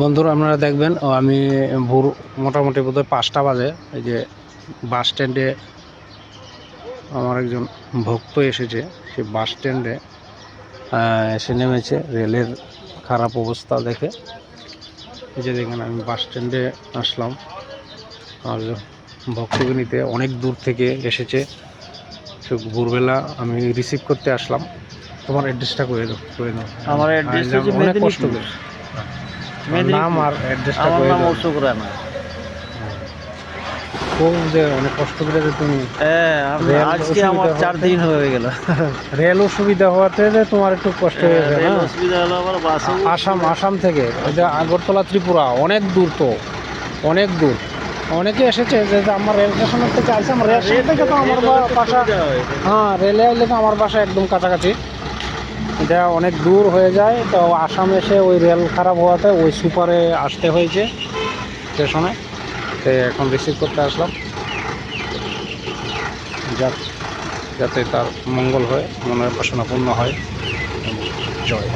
বন্ধুরা আপনারা দেখবেন ও আমি ভোর মোটামুটি বোধহয় পাঁচটা বাজে। এই যে বাস স্ট্যান্ডে আমার একজন ভক্ত এসেছে সে বাস স্ট্যান্ডে এসে নেমেছে রেলের খারাপ অবস্থা দেখে। এই যে দেখেন আমি বাস স্ট্যান্ডে আসলাম। আর ভক্তকে নিতে অনেক দূর থেকে এসেছে। তো ভোরবেলা আমি রিসিভ করতে আসলাম। তোমার অ্যাড্রেসটা করে দাও করে দাও। আমার অ্যাড্রেস অনেক কষ্ট করে। নাম আর অ্যাড্রেসটা আমার নাম দাও অশোক রানা খুব যে অনেক কষ্ট করে যে তুমি হ্যাঁ আজকে আমার চার দিন হয়ে গেল। রেল অসুবিধা হওয়াতে যে তোমার একটু কষ্ট হয়েছে রেল অসুবিধা হলো আমার বাসে আসাম আসাম থেকে। যে আগরতলা ত্রিপুরা অনেক দূর তো। অনেক দূর। অনেকে এসেছে যে আমার রেল স্টেশনের থেকে আসছে আমার রেল স্টেশন থেকে তো আমার বাসা হ্যাঁ রেলে আইলে তো আমার বাসা একদম কাছাকাছি। এটা অনেক দূর হয়ে যায়, তো আসাম এসে ওই রেল খারাপ হওয়াতে ওই সুপারে আসতে হয়েছে স্টেশনে। তো এখন রিসিভ করতে আসলাম। যাক, যাতে তার মঙ্গল হয়, মনের বাসনা পূর্ণ হয়। জয়।